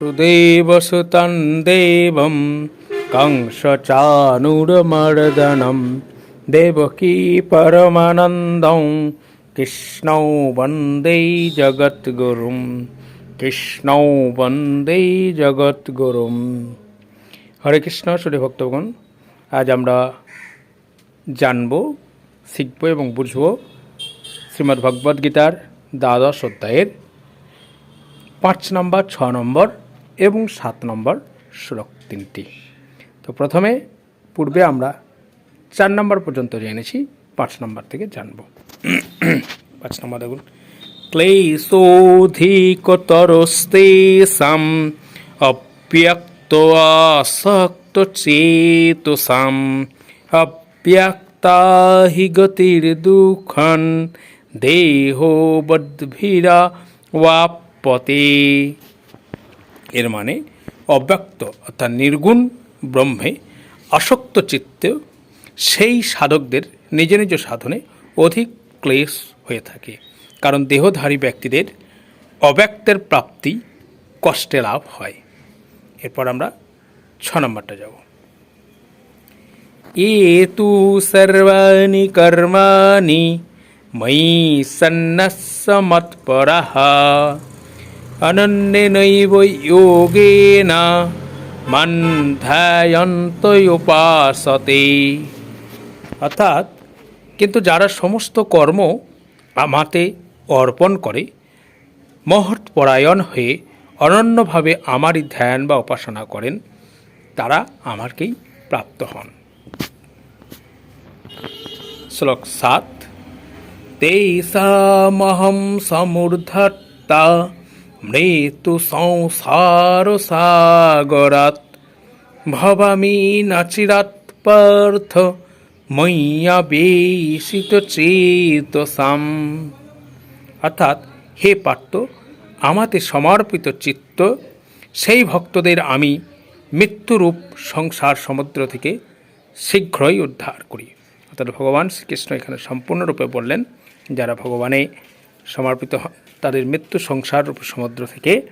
सुदेवसुतं देवं कंसचाणूरमर्दनं देवकी परमानन्दं কৃষ্ণৌ বন্দে জগৎগুরুম কৃষ্ণৌ বন্দে জগৎগুরুম হরে কৃষ্ণ সুরে ভক্তগণ আজ আমরা জানব শিখব এবং বুঝব শ্রীমদ্ ভগবদ্ গীতার দ্বাদশ অধ্যায়ের পাঁচ নম্বর ছ নম্বর এবং সাত নম্বর শ্লোক তিনটি। তো প্রথমে পূর্বে আমরা চার নম্বর পর্যন্ত জেনেছি পাঁচ নম্বর থেকে জানব। পাঁচ নম্বর দেখুন। ক্লেশোধিকতরস্তে সাম অপ্যক্ত আসক্ত চেতসাম অপ্যক্তা হি গতির দুঃখন দেহ বদ্ভিরা ওয়াপতে এর মানে অব্যক্ত, অর্থাৎ নির্গুণ ব্রহ্মে আসক্ত চিত্ত সেই সাধকদের নিজ নিজ সাধনে অধিক ক্লেশ হয়ে থাকে। কারণ দেহধারী ব্যক্তিদের অব্যক্তের প্রাপ্তি কষ্টে লাভ হয়। এরপর আমরা ছ নম্বরটা যাব। তু সর্বাণি কর্মাণি ময়ি সন্ন্যসমৎপরः অনন্যেনৈব যোগেন মন ধ্যায়ন্তোপাসতে অর্থাৎ কিন্তু যারা সমস্ত কর্ম আমাতে অর্পণ করে মহৎপরায়ণ হয়ে অনন্যভাবে আমারই ধ্যান বা উপাসনা করেন তারা আমারকেই প্রাপ্ত হন শ্লোক সাত তেষামহং সমূর্ধত্তা মৃত্যু সংসার সাগরাত ভবামি নাচিরাত পার্থ ময়্যা বেশিত চেতসাম। অর্থাৎ হে পার্থ, আমাতে সমর্পিত চিত্ত, সেই ভক্তদের আমি মৃত্যুরূপ সংসার সমুদ্র থেকে শীঘ্রই উদ্ধার করি। অর্থাৎ ভগবান শ্রীকৃষ্ণ এখানে সম্পূর্ণরূপে বললেন, যারা ভগবানে সমর্পিত তাদের মৃত্যু সংসার সমুদ্র থেকে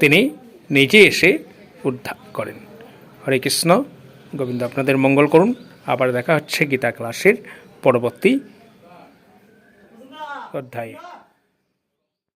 তিনি নিজে এসে উদ্ধার করেন। হরে কৃষ্ণ, গোবিন্দ আপনাদের মঙ্গল করুন। আবার দেখা হচ্ছে গীতা ক্লাসের পরবর্তী অধ্যায়ে।